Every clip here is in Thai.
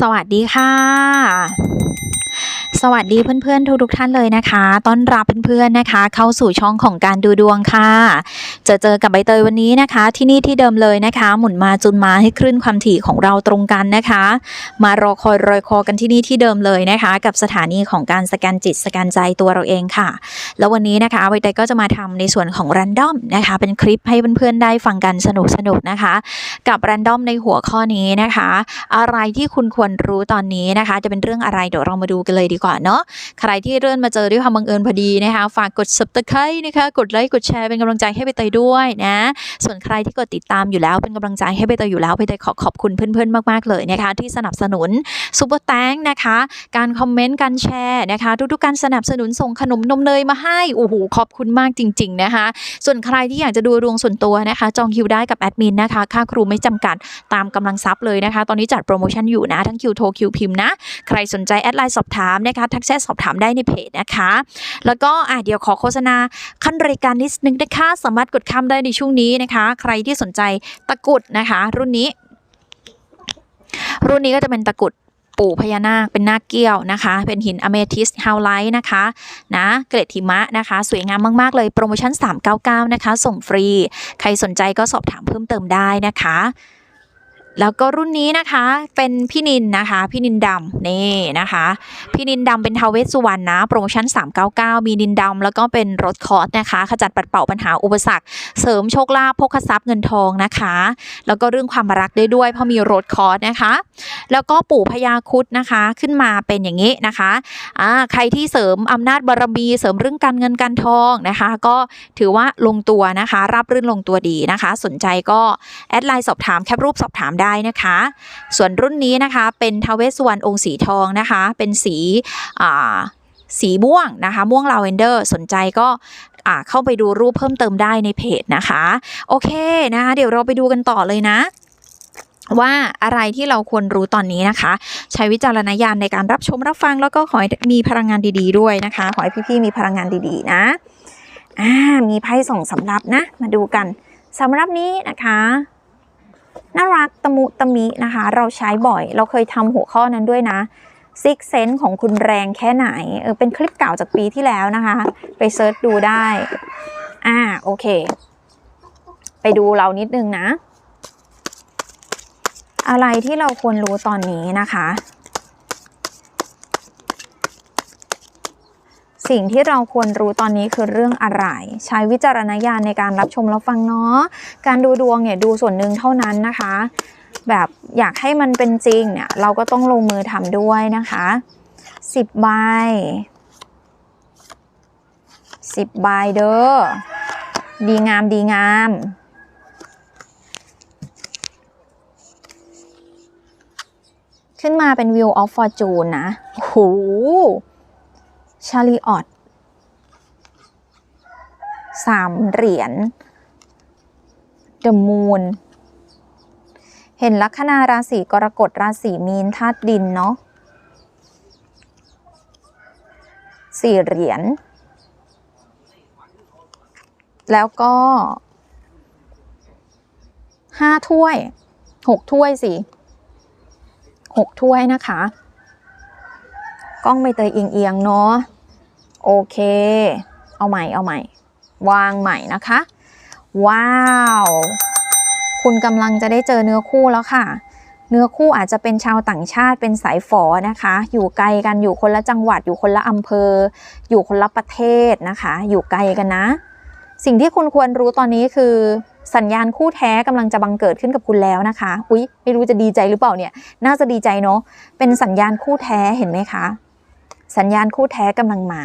สวัสดีค่ะสวัสดีเพื่อนๆทุกๆท่านเลยนะคะ ต้อนรับเพื่อนๆนะคะ เข้าสู่ช่องของการดูดวงค่ะ จะเจอกับใบเตยวันนี้นะคะ ที่นี่ที่เดิมเลยนะคะ หมุนมาจุนมาให้คลื่นความถี่ของเราตรงกันนะคะ มารอคอยรอยคอกันที่นี่ที่เดิมเลยนะคะ กับสถานีของการสแกนจิตสแกนใจตัวเราเองค่ะ แล้ววันนี้นะคะใบเตยก็จะมาทำในส่วนของ r รนดอมนะคะ เป็นคลิปให้เพื่อนๆได้ฟังกันสนุกๆนะคะ กับ r รนดอมในหัวข้อนี้นะคะ อะไรที่คุณควรรู้ตอนนี้นะคะ จะเป็นเรื่องอะไรเดี๋ยวเรามาดูกันเลยดีกว่าเนาะใครที่เลื่อนมาเจอด้วยความบังเอิญพอดีนะคะ ฝากกด subscribe นะคะ กดไลค์กดแชร์เป็นกำลังใจให้ใบเตยด้วยนะ ส่วนใครที่กดติดตามอยู่แล้วเป็นกำลังใจให้ใบเตยอยู่แล้วใบเตยขอขอบคุณเพื่อนๆมากๆเลยนะคะ ที่สนับสนุนซูเปอร์แตงนะคะ การคอมเมนต์การแชร์นะคะทุกๆการสนับสนุนส่งขนมนมเนยมาให้โอ้โหขอบคุณมากจริง ๆนะคะ ส่วนใครที่อยากจะดูดวงส่วนตัวนะคะ จองคิวได้กับแอดมินนะคะ ค่าครูไม่จำกัดตามกำลังทรัพย์เลยนะคะ ตอนนี้จัดโปรโมชั่นอยู่นะทั้งคิวโทรคิวพิมพ์นะ ใครสนใจแอดไลน์สอบถามนะคะทักแชทสอบถามได้ในเพจนะคะ แล้วก็อะเดี๋ยวขอโฆษณาขั้นรายการนิดนึงนะคะสามารถกดข้ามได้ในช่วงนี้นะคะ ใครที่สนใจตะกุดนะคะ รุ่นนี้ รุ่นนี้ก็จะเป็นตะกุดปู่พญานาคเป็นนาคเกี้ยวนะคะ เป็นหินอเมทิสฮาวไลท์นะคะนะเกรดหิมะนะคะ สวยงามมาก ๆ เลยโปรโมชั่น 399 นะคะ ส่งฟรี ใครสนใจก็สอบถามเพิ่มเติมได้นะคะ แล้วก็รุ่นนี้นะคะเป็นพี่นินนะคะ พี่นินดำนี่นะคะ พี่นินดำเป็นทาวเวสสุวรรณนะ โปรโมชั่น 399 มีนินดำแล้วก็เป็นรถคอร์สนะคะ ขจัดปัดเป่าปัญหาอุปสรรค เสริมโชคลาภพกทรัพย์เงินทองนะคะ แล้วก็เรื่องความรักได้ด้วยเพราะมีรถคอร์สนะคะ แล้วก็ปู่พญาคุดนะคะขึ้นมาเป็นอย่างนี้นะคะอ่าใครที่เสริมอำนาจบารมีเสริมเรื่องการเงินการทองนะคะ ก็ถือว่าลงตัวนะคะ รับรื่นลงตัวดีนะคะ สนใจก็แอดไลน์สอบถามแคปรูปสอบถามได้นะคะ ส่วนรุ่นนี้นะคะเป็นทาเวสวรรณองค์สีทองนะคะ เป็นสีสีม่วงนะคะ ม่วงลาเวนเดอร์สนใจก็เข้าไปดูรูปเพิ่มเติมได้ในเพจนะคะ โอเคนะคะเดี๋ยวเราไปดูกันต่อเลยนะว่าอะไรที่เราควรรู้ตอนนี้นะคะ ใช้วิจารณญาณในการรับชมรับฟัง แล้วก็ขอให้มีพลังงานดี ๆ ด้วยนะคะ ขอให้พี่ๆมีพลังงานดีๆนะอ่ามีไพ่ส่งสำรับนะ มาดูกันสำรับนี้นะคะ น่ารักตะมุตะมินะคะ เราใช้บ่อย เราเคยทำหัวข้อนั้นด้วยนะซิกเซนของคุณแรงแค่ไหนเออเป็นคลิปเก่าจากปีที่แล้วนะคะ ไปเซิร์ชดูได้ อ่าโอเค ไปดูเรานิดนึงนะ อะไรที่เราควรรู้ตอนนี้นะคะ สิ่งที่เราควรรู้ตอนนี้คือเรื่องอะไร ใช้วิจารณญาณในการรับชมรับฟังเนาะการดูดวงเนี่ยดูส่วนหนึ่งเท่านั้นนะคะ แบบอยากให้มันเป็นจริงเนี่ย เราก็ต้องลงมือทำด้วยนะคะสิบใบสิบใบเด้อดีงามดีงามขึ้นมาเป็น Wheel of Fortune นะโอ้โห ชาลีออตสามเหรียญ The Moon เห็นลัคนาราศีกรกฎราศีมีนธาตุดินเนาะสี่เหรียญ แล้วก็ห้าถ้วยหกถ้วยสิหกถ้วยนะคะ กล้องใบเตยเอียงๆเนาะโอเค เอาใหม่เอาใหม่ วางใหม่นะคะ ว้าว คุณกำลังจะได้เจอเนื้อคู่แล้วค่ะ เนื้อคู่อาจจะเป็นชาวต่างชาติเป็นสายฝอนะคะ อยู่ไกลกันอยู่คนละจังหวัด อยู่คนละอำเภอ อยู่คนละประเทศนะคะ อยู่ไกลกันนะ สิ่งที่คุณควรรู้ตอนนี้คือสัญญาณคู่แท้กำลังจะบังเกิดขึ้นกับคุณแล้วนะคะ อุ๊ย ไม่รู้จะดีใจหรือเปล่าเนี่ย น่าจะดีใจเนาะ เป็นสัญญาณคู่แท้เห็นไหมคะ สัญญาณคู่แท้กำลังมา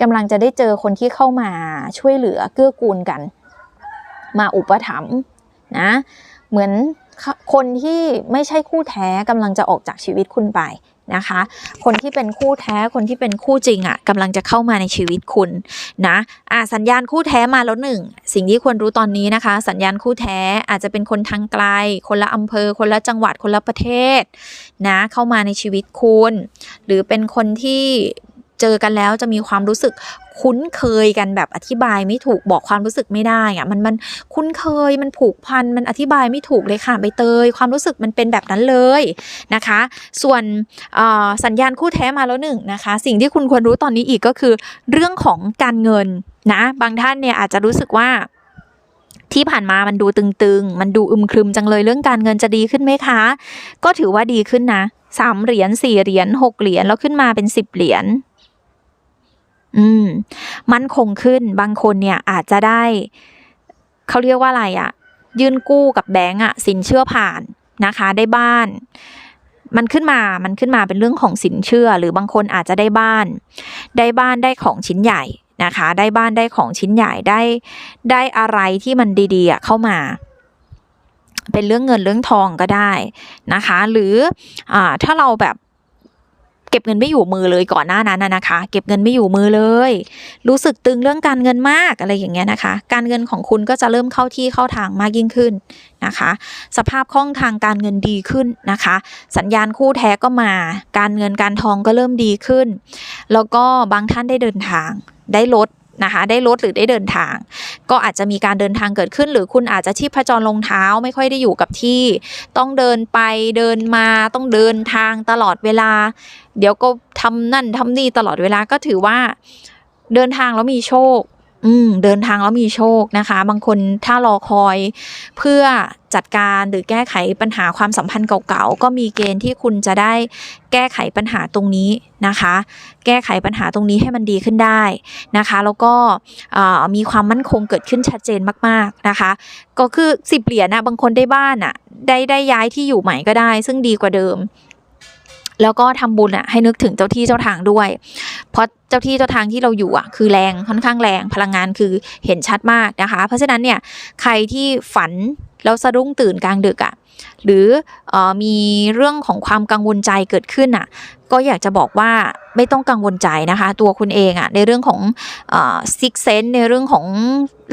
กำลังจะได้เจอคนที่เข้ามาช่วยเหลือเกื้อกูลกัน มาอุปถัมภ์นะเหมือนคนที่ไม่ใช่คู่แท้กำลังจะออกจากชีวิตคุณไป นะคะ คนที่เป็นคู่แท้คนที่เป็นคู่จริงอะ่ะกำลังจะเข้ามาในชีวิตคุณนะอะสัญญาณคู่แท้มาแล้วหนึ่งสิ่งที่ควรรู้ตอนนี้นะคะ สัญญาณคู่แท้อาจจะเป็นคนทางไกล คนละอำเภอ คนละจังหวัดคนละประเทศนะเข้ามาในชีวิตคุณ หรือเป็นคนที่เจอกันแล้วจะมีความรู้สึก คุ้นเคยกันแบบอธิบายไม่ถูกบอกความรู้สึกไม่ได้อะมันมันคุ้นเคยมันผูกพันมันอธิบายไม่ถูกเลยค่ะใบเตย ความรู้สึกมันเป็นแบบนั้นเลยนะคะ ส่วนสัญญาณคู่แท้มาแล้วหนึ่งนะคะ สิ่งที่คุณควรรู้ตอนนี้อีกก็คือ เรื่องของการเงินนะบางท่านเนี่ยอาจจะรู้สึกว่าที่ผ่านมามันดูตึงๆ มันดูอึมครึมจังเลยเรื่องการเงินจะดีขึ้นไหมคะ ก็ถือว่าดีขึ้นนะสามเหรียญสี่เหรียญหกเหรียญแล้วขึ้นมาเป็นสิบเหรียญ อืม มั่นคงขึ้นบางคนเนี่ยอาจจะได้ เขาเรียกว่าอะไรอะยื่นกู้กับแบงก์อะสินเชื่อผ่านนะคะ ได้บ้าน มันขึ้นมา มันขึ้นมาเป็นเรื่องของสินเชื่อ หรือบางคนอาจจะได้บ้าน ได้บ้านได้ของชิ้นใหญ่นะคะ ได้บ้านได้ของชิ้นใหญ่ได้ได้อะไรที่มันดีๆเข้ามาเป็นเรื่องเงินเรื่องทองก็ได้นะคะ หรืออ่าถ้าเราแบบ เก็บเงินไม่อยู่มือเลยก่อนหน้านั้นนะคะ เก็บเงินไม่อยู่มือเลย รู้สึกตึงเรื่องการเงินมากอะไรอย่างเงี้ยนะคะ การเงินของคุณก็จะเริ่มเข้าที่เข้าทางมากยิ่งขึ้นนะคะ สภาพคล่องทางการเงินดีขึ้นนะคะ สัญญาณคู่แท้ก็มา การเงินการทองก็เริ่มดีขึ้น แล้วก็บางท่านได้เดินทางได้รถ นะคะได้รถหรือได้เดินทาง ก็อาจจะมีการเดินทางเกิดขึ้น หรือคุณอาจจะชีพจรลงเท้าไม่ค่อยได้อยู่กับที่ ต้องเดินไปเดินมาต้องเดินทางตลอดเวลา เดี๋ยวก็ทำนั่นทำนี่ตลอดเวลาก็ถือว่าเดินทางแล้วมีโชค อืมเดินทางแล้วมีโชคนะคะ บางคนถ้ารอคอยเพื่อจัดการหรือแก้ไขปัญหาความสัมพันธ์เก่าๆ ก็มีเกณฑ์ที่คุณจะได้แก้ไขปัญหาตรงนี้นะคะ แก้ไขปัญหาตรงนี้ให้มันดีขึ้นได้นะคะ แล้วก็มีความมั่นคงเกิดขึ้นชัดเจนมากๆนะคะ ก็คือสิบเหรียญนะบางคนได้บ้านอะได้ได้ย้ายที่อยู่ใหม่ก็ได้ ซึ่งดีกว่าเดิม แล้วก็ทำบุญอะให้นึกถึงเจ้าที่เจ้าทางด้วย เพราะเจ้าที่เจ้าทางที่เราอยู่อะคือแรงค่อนข้างแรงพลังงานคือเห็นชัดมากนะคะ เพราะฉะนั้นเนี่ยใครที่ฝันแล้วสะดุ้งตื่นกลางดึกอะ หรืออมีเรื่องของความกังวลใจเกิดขึ้นอะก็อยากจะบอกว่าไม่ต้องกังวลใจนะคะ ตัวคุณเองอะในเรื่องของซิกเซนในเรื่องของ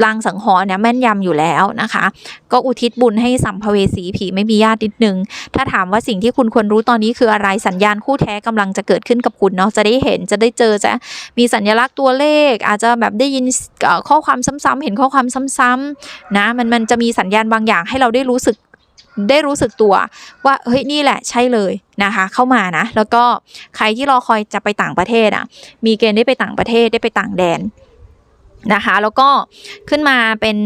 ลางสังหรณ์เนี่ยแม่นยำอยู่แล้วนะคะ ก็อุทิศบุญให้สัมภเวสีผีไม่มีญาตินิดนึง ถ้าถามว่าสิ่งที่คุณควรรู้ตอนนี้คืออะไรสัญญาณคู่แท้กำลังจะเกิดขึ้นกับคุณเนาะจะได้เห็นจะได้เจอจะมีสัญลักษณ์ตัวเลข อาจจะแบบได้ยินข้อความซ้ำๆเห็นข้อความซ้ำๆนะมันมันจะมีสัญญาณบางอย่างให้เราได้รู้สึก ได้รู้สึกตัวว่าเฮ้ยนี่แหละใช่เลยนะคะ เข้ามานะ แล้วก็ใครที่รอคอยจะไปต่างประเทศอะ มีเกณฑ์ได้ไปต่างประเทศได้ไปต่างแดนนะคะ แล้วก็ขึ้นมาเป็น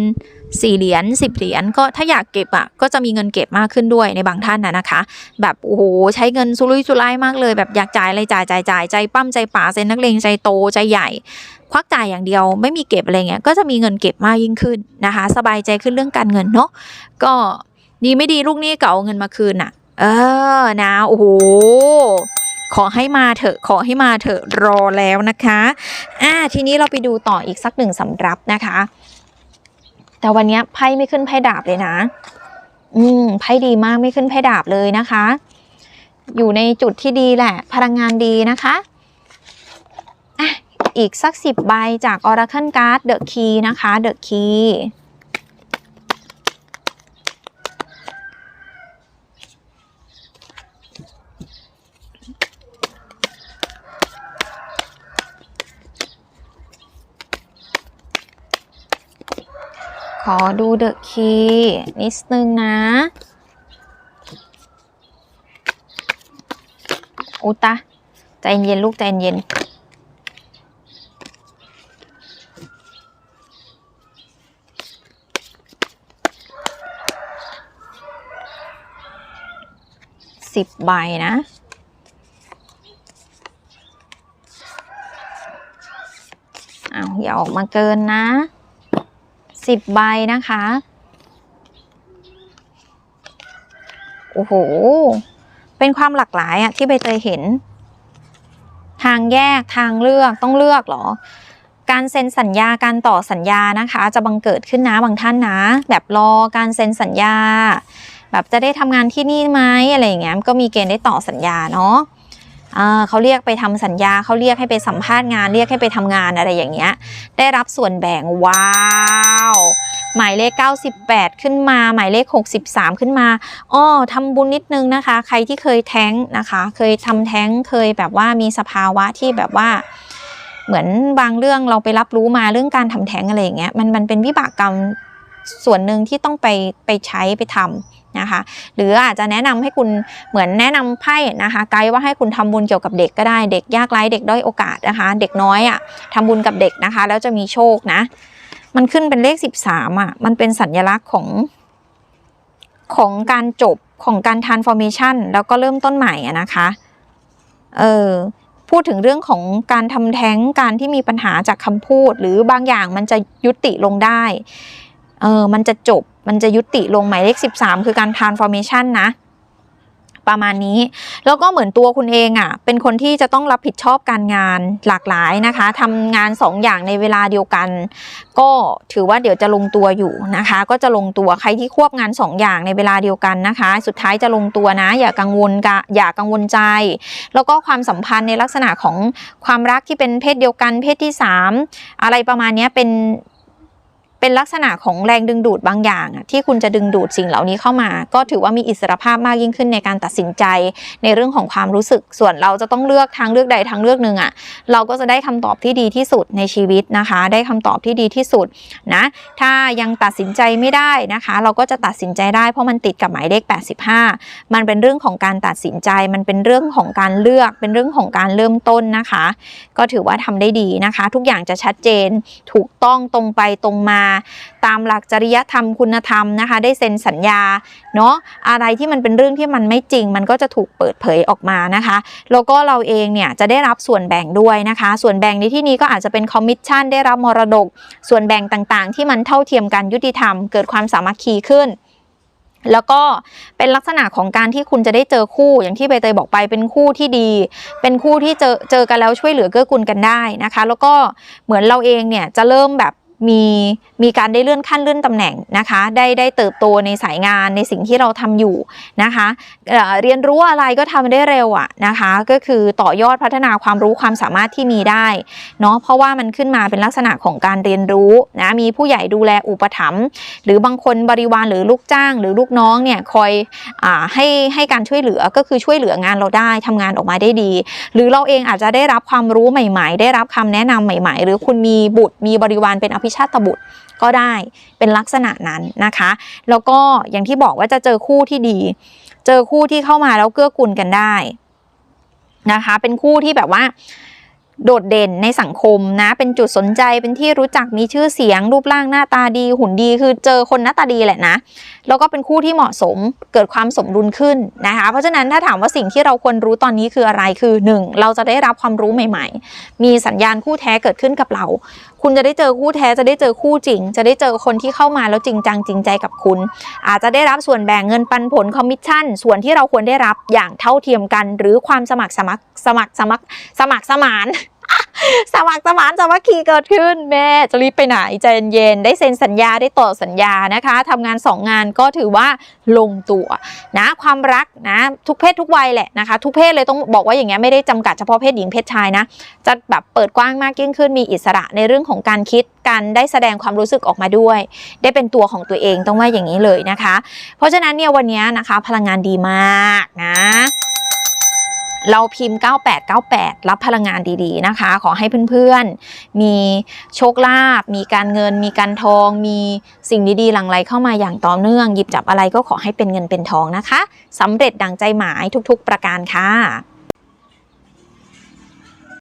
สี่เหรียญสิบเหรียญก็ถ้าอยากเก็บอะก็จะมีเงินเก็บมากขึ้นด้วยในบางท่านนะนะคะ แบบโอ้โหใช้เงินสุรุ่ยสุร่ายมากเลย แบบอยากจ่ายอะไรจ่ายจ่ายจ่ายใจปั้มใจป่าใจนักเลงใจโตใจใหญ่ควักจ่ายอย่างเดียวไม่มีเก็บอะไรเงี้ยก็จะมีเงินเก็บมากยิ่งขึ้นนะคะ สบายใจขึ้นเรื่องการเงินเนาะก็ ดีไม่ดีลูกหนี้เก่าเอาเงินมาคืนน่ะ เออนะโอ้โหขอให้มาเถอะขอให้มาเถอะรอแล้วนะคะอ่าทีนี้เราไปดูต่ออีกสักหนึ่งสำรับนะคะ แต่วันนี้ไพ่ไม่ขึ้นไพ่ดาบเลยนะ อืมไพ่ดีมากไม่ขึ้นไพ่ดาบเลยนะคะ อยู่ในจุดที่ดีแหละ พลังงานดีนะคะอะอีกสักสิบใบจาก Oracle Card The Key นะคะ The Key อดูเดอะคีย์นิดนึงนะอุตะใจเย็นลูกใจเย็น สิบใบนะอ้าวอย่าออกมาเกินนะ สิบใบนะคะ โอ้โห เป็นความหลากหลายอะที่ใบเตยเห็น ทางแยกทางเลือกต้องเลือกเหรอ การเซ็นสัญญาการต่อสัญญานะคะ จะบังเกิดขึ้นนะบางท่านนะ แบบรอการเซ็นสัญญา แบบจะได้ทำงานที่นี่ไหมอะไรอย่างเงี้ยก็มีเกณฑ์ได้ต่อสัญญาเนาะ เขาเรียกไปทำสัญญาเขาเรียกให้ไปสัมภาษณ์งานเรียกให้ไปทำงานอะไรอย่างเงี้ยได้รับส่วนแบ่งว้าวหมายเลข 98 ขึ้นมา หมายเลข 63 ขึ้นมาอ้อทำบุญนิดนึงนะคะ ใครที่เคยแท้งนะคะ เคยทำแท้งเคยแบบว่ามีสภาวะที่แบบว่าเหมือนบางเรื่องเราไปรับรู้มาเรื่องการทำแท้งอะไรอย่างเงี้ยมันมันเป็นวิบากกรรมส่วนหนึ่งที่ต้องไปไปใช้ไปทำ นะคะ หรืออาจจะแนะนำให้คุณเหมือนแนะนำไพ่นะคะไกด์ว่าให้คุณทำบุญเกี่ยวกับเด็กก็ได้เด็กยากไร้เด็กด้อยโอกาสนะคะ เด็กน้อยอะ่ะทำบุญกับเด็กนะคะ แล้วจะมีโชคนะ มันขึ้นเป็นเลขสิบสามอะมันเป็นสัญลักษณ์ของของการจบของการ transformation แล้วก็เริ่มต้นใหม่นะคะ เออพูดถึงเรื่องของการทำแท้งการที่มีปัญหาจากคำพูด หรือบางอย่างมันจะยุติลงได้ เออมันจะจบ มันจะยุติลงหมายเลข 13 คือการ transformation นะประมาณนี้ แล้วก็เหมือนตัวคุณเองอะ่ะ เป็นคนที่จะต้องรับผิดชอบการงานหลากหลายนะคะทำงาน 2 อย่างในเวลาเดียวกัน ก็ถือว่าเดี๋ยวจะลงตัวอยู่นะคะ ก็จะลงตัวใครที่ควบงาน 2 อย่างในเวลาเดียวกันนะคะ สุดท้ายจะลงตัวนะ อย่ากังวลกะอย่ากังวลใจ แล้วก็ความสัมพันธ์ในลักษณะของความรักที่เป็นเพศเดียวกัน เพศที่ 3 อะไรประมาณนี้เป็น เป็นลักษณะของแรงดึงดูดบางอย่าง ที่คุณจะดึงดูดสิ่งเหล่านี้เข้ามา ก็ถือว่ามีอิสรภาพมากยิ่งขึ้นในการตัดสินใจ ในเรื่องของความรู้สึก ส่วนเราจะต้องเลือกทางเลือกใดทางเลือกหนึ่งอะเราก็จะได้คำตอบที่ดีที่สุดในชีวิตนะคะ ได้คำตอบที่ดีที่สุดนะถ้ายังตัดสินใจไม่ได้นะคะ เราก็จะตัดสินใจได้เพราะมันติดกับหมายเลข 85 มันเป็นเรื่องของการตัดสินใจ มันเป็นเรื่องของการเลือก เป็นเรื่องของการเริ่มต้นนะคะ ก็ถือว่าทำได้ดีนะคะ ทุกอย่างจะชัดเจนถูกต้องตรงไปตรงมาตามหลักจริยธรรมคุณธรรมนะคะ ได้เซ็นสัญญาเนาะอะไรที่มันเป็นเรื่องที่มันไม่จริง มันก็จะถูกเปิดเผยออกมานะคะแล้วก็เราเองเนี่ยจะได้รับส่วนแบ่งด้วยนะคะ ส่วนแบ่งในที่นี้ก็อาจจะเป็นคอมมิชชั่นได้รับมรดก ส่วนแบ่งต่างๆ ที่มันเท่าเทียมกันยุติธรรม เกิดความสามัคคีขึ้นแล้วก็เป็นลักษณะของการที่คุณจะได้เจอคู่อย่างที่ใบเตยบอกไปเป็นคู่ที่ดี เป็นคู่ที่เจอเจอกันแล้วช่วยเหลือเกื้อกูลกันได้นะคะ แล้วก็เหมือนเราเองเนี่ยจะเริ่มแบบ มีมีการได้เลื่อนขั้นเลื่อนตำแหน่งนะคะ ได้ได้เติบโตในสายงานในสิ่งที่เราทำอยู่นะคะเเรียนรู้อะไรก็ทำได้เร็วอะนะคะ ก็คือต่อยอดพัฒนาความรู้ความสามารถที่มีได้เนาะเพราะว่ามันขึ้นมาเป็นลักษณะของการเรียนรู้นะมีผู้ใหญ่ดูแลอุปถัมภ์หรือบางคนบริวารหรือลูกจ้าง หรือลูกน้องเนี่ยคอยอให้ให้การช่วยเหลือก็คือช่วยเหลืองานเราได้ทำงานออกมาได้ดี หรือเราเองอาจจะได้รับความรู้ใหม่ ๆ ได้รับคำแนะนำใหม่ ๆ หรือคุณมีบุตรมีบริวารเป็นอภิชาตบุตรก็ได้เป็นลักษณะนั้นนะคะ แล้วก็อย่างที่บอกว่าจะเจอคู่ที่ดี เจอคู่ที่เข้ามาแล้วเกื้อกูลกันได้นะคะ เป็นคู่ที่แบบว่าโดดเด่นในสังคมนะ เป็นจุดสนใจ เป็นที่รู้จัก มีชื่อเสียง รูปร่างหน้าตาดี หุ่นดี คือเจอคนหน้าตาดีแหละนะ แล้วก็เป็นคู่ที่เหมาะสม เกิดความสมดุลขึ้นนะคะ เพราะฉะนั้นถ้าถามว่าสิ่งที่เราควรรู้ตอนนี้คืออะไร คือ 1. เราจะได้รับความรู้ใหม่ ๆ มีสัญญาณคู่แท้เกิดขึ้นกับเรา คุณจะได้เจอคู่แท้จะได้เจอคู่จริง จะได้เจอคนที่เข้ามาแล้วจริงจังจริงใจกับคุณ อาจจะได้รับส่วนแบ่งเงินปันผลคอมมิชชั่น ส่วนที่เราควรได้รับอย่างเท่าเทียมกัน หรือความสมัครสมัครสมัครสมัครสมัครสมาน สมัครสมานสามัคคีเกิดขึ้นแม่จะรีบไปไหนใจเย็นๆได้เซ็นสัญญาได้ต่อสัญญานะคะทำงานสองงานก็ถือว่าลงตัวนะความรักนะทุกเพศทุกวัยแหละนะคะ ทุกเพศเลยต้องบอกว่าอย่างเงี้ยไม่ได้จำกัดเฉพาะเพศหญิงเพศชายนะ จะแบบเปิดกว้างมากยิ่งขึ้นมีอิสระในเรื่องของการคิดการได้แสดงความรู้สึกออกมาด้วย ได้เป็นตัวของตัวเองต้องว่าอย่างนี้เลยนะคะ เพราะฉะนั้นเนี่ยวันนี้นะคะพลังงานดีมากนะ เราพิมพ์ 9898 รับพลังงานดีๆนะคะ ขอให้เพื่อนๆ มีโชคลาภมีการเงิน มีการทอง มีสิ่งดีๆ หลั่งไหลเข้ามาอย่างต่อเนื่อง หยิบจับอะไรก็ขอให้เป็นเงินเป็นทองนะคะสำเร็จดังใจหมายทุกๆ ประการค่ะ